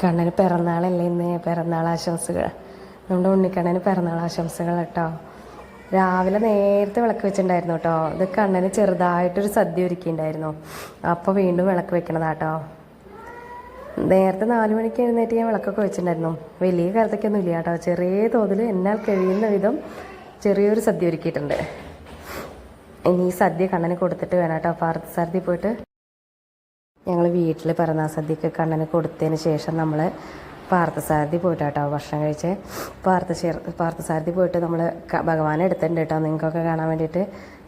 കണ്ണന് പിറന്നാളല്ലേ ഇന്ന് പിറന്നാൾ ആശംസകൾ. നമ്മുടെ ഉണ്ണിക്കണ്ണന് പിറന്നാൾ ആശംസകൾ കേട്ടോ. രാവിലെ നേരത്തെ വിളക്ക് വെച്ചിട്ടുണ്ടായിരുന്നു കേട്ടോ. ഇത് കണ്ണന് ചെറുതായിട്ടൊരു സദ്യ ഒരുക്കിയിട്ടുണ്ടായിരുന്നു. അപ്പോൾ വീണ്ടും വിളക്ക് വെക്കണതാട്ടോ നേരത്തെ നാല് മണിക്ക് എഴുന്നേറ്റ് ഞാൻ വിളക്കൊക്കെ വെച്ചിട്ടുണ്ടായിരുന്നു. വലിയ കാലത്തേക്കൊന്നും ഇല്ല കേട്ടോ. ചെറിയ തോതിൽ എന്നാൽ കഴിയുന്ന വിധം ചെറിയൊരു സദ്യ ഒരുക്കിയിട്ടുണ്ട്. ഇനി ഈ സദ്യ കണ്ണന് കൊടുത്തിട്ട് വേണം കേട്ടോ. പാർത്ഥസാരഥി പോയിട്ട് ഞങ്ങൾ വീട്ടിൽ പിറന്നാൾ സദ്യക്ക് കണ്ണന് കൊടുത്തതിന് ശേഷം നമ്മൾ പാർത്ഥസാരഥി പോയിട്ടാട്ടോ ഭക്ഷണം കഴിച്ച്. പാർത്ഥ പാർത്ഥസാരഥി പോയിട്ട് നമ്മൾ ഭഗവാനെ എടുത്തിട്ടുണ്ട് കേട്ടോ നിങ്ങൾക്കൊക്കെ കാണാൻ വേണ്ടിയിട്ട്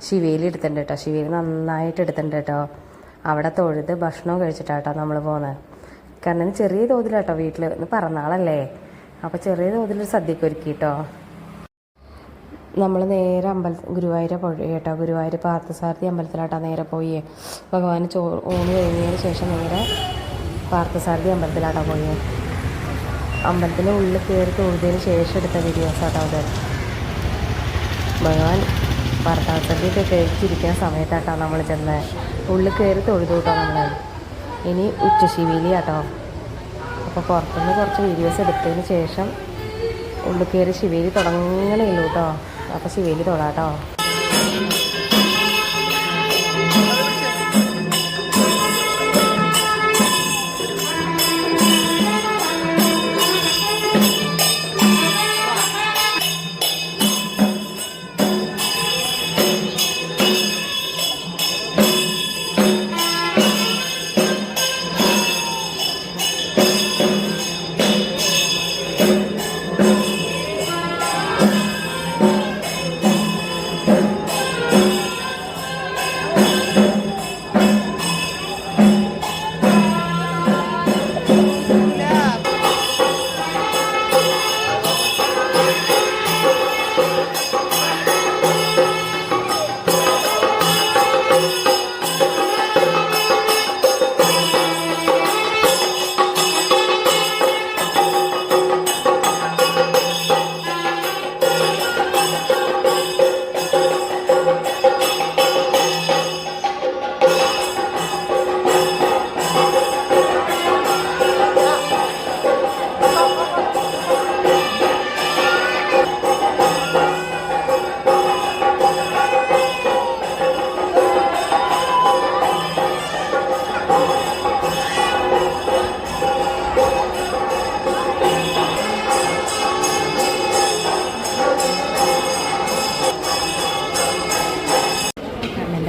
ശിവേലി എടുത്തിട്ടുണ്ട് കേട്ടോ ശിവേലി നന്നായിട്ട് എടുത്തിട്ടുണ്ട് കേട്ടോ അവിടെ തൊഴുത് ഭക്ഷണവും കഴിച്ചിട്ടാട്ടോ നമ്മൾ പോകുന്നത് കണ്ണന് ചെറിയ തോതിലാട്ടോ വീട്ടിൽ പിറന്നാളല്ലേ. അപ്പോൾ ചെറിയ തോതിലൊരു സദ്യക്ക് ഒരുക്കി കേട്ടോ നമ്മൾ നേരെ അമ്പല ഗുരുവായൂർ പോയി കേട്ടോ. ഗുരുവായൂർ പാർത്ഥസാരഥി അമ്പലത്തിലാട്ടോ നേരെ പോയി. ഭഗവാന് ചോ ഊണ് കഴിഞ്ഞതിന് ശേഷം നേരെ പാർത്ഥസാരഥി അമ്പലത്തിലാട്ടോ പോയി. അമ്പലത്തിന്റെ ഉള്ളിൽ കയറി തൊഴുതിന് ശേഷം എടുത്ത വീഡിയോസ് ആട്ടോ അത്. ഭഗവാൻ പാർത്ഥസാരഥിയൊക്കെ കഴിച്ചിരിക്കുന്ന സമയത്താട്ടോ നമ്മൾ ചെന്ന്. ഉള്ളിൽ കയറി തൊഴുതു കേട്ടോ നമ്മൾ ഇനി ഉച്ചശിവിലി ആട്ടോ അപ്പോൾ പുറത്തുനിന്ന് കുറച്ച് വീഡിയോസ് എടുത്തതിന് ശേഷം ഉള്ളിൽ കയറി ശിവേലി തുടങ്ങണേ ഉള്ളൂ കേട്ടോ അപ്പോൾ ശിവേലി തൊടാട്ടോ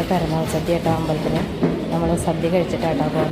പിറന്നാൾ സദ്യ കേട്ടോ അമ്പലത്തിൽ നമ്മൾ സദ്യ കഴിച്ചിട്ടാട്ടോ പോകുന്നത്.